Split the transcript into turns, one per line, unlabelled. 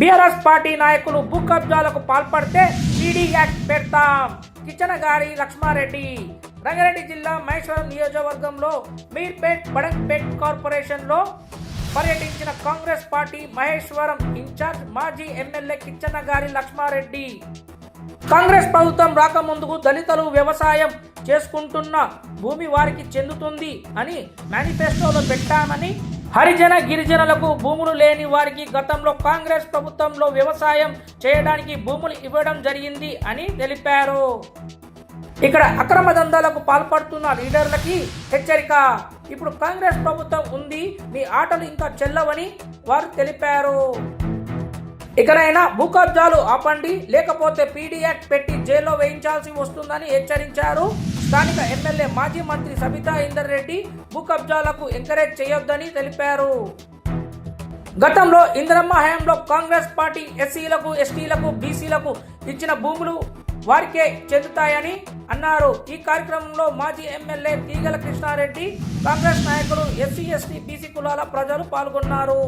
BRS party నాయకులు భూ కబ్జాలకు పాల్పడితే ఈడీ యాక్ట్ పెడతాం. కిచనగారి లక్ష్మారెడ్డి రంగారెడ్డి జిల్లా మహేశ్వరం నియోజకవర్గంలో మీర్పేట్ బడంపేట్ కార్పొరేషన్లో పర్యటించిన కాంగ్రెస్ పార్టీ మహేశ్వరం ఇన్ఛార్జ్ మాజీ ఎమ్మెల్యే కిచ్చన్నగారి లక్ష్మారెడ్డి. కాంగ్రెస్ ప్రభుత్వం రాకముందుకు దళితులు వ్యవసాయం చేసుకుంటున్న భూమి వారికి చెందుతుంది అని మేనిఫెస్టోలో పెట్టామని హరిజన గిరిజనులకు భూములు లేని వారికి గతంలో కాంగ్రెస్ ప్రభుత్వంలో వ్యవసాయం చేయడానికి భూములు ఇవ్వడం జరిగింది అని తెలిపారు. ఇక్కడ అక్రమ దందాలకు పాల్పడుతున్న లీడర్లకి హెచ్చరిక. ఇప్పుడు కాంగ్రెస్ ప్రభుత్వం ఉంది మీ ఆటలు ఇంకా చెల్లవని వారు తెలిపారు. ఇకనైనా భూకబ్జాలు ఆపండి లేకపోతే పీడీ యాక్ట్ పెట్టి జైల్లో వేయించాల్సి వస్తుందని హెచ్చరించారు. స్థానిక ఎమ్మెల్యే మాజీ మంత్రి సబితా ఇందర్ రెడ్డి భూకబ్జాలకు ఎంకరేజ్ చేయొద్దని తెలిపారు. గతంలో ఇందిరమ్మ హయాంలో కాంగ్రెస్ పార్టీ ఎస్సీలకు ఎస్టీలకు బీసీలకు ఇచ్చిన భూములు వారికే చెందుతాయని అన్నారు. ఈ కార్యక్రమంలో మాజీ ఎమ్మెల్యే తీగల కృష్ణారెడ్డి కాంగ్రెస్ నాయకులు ఎస్సీ ఎస్టీ బీసీ కులాల ప్రజలు పాల్గొన్నారు.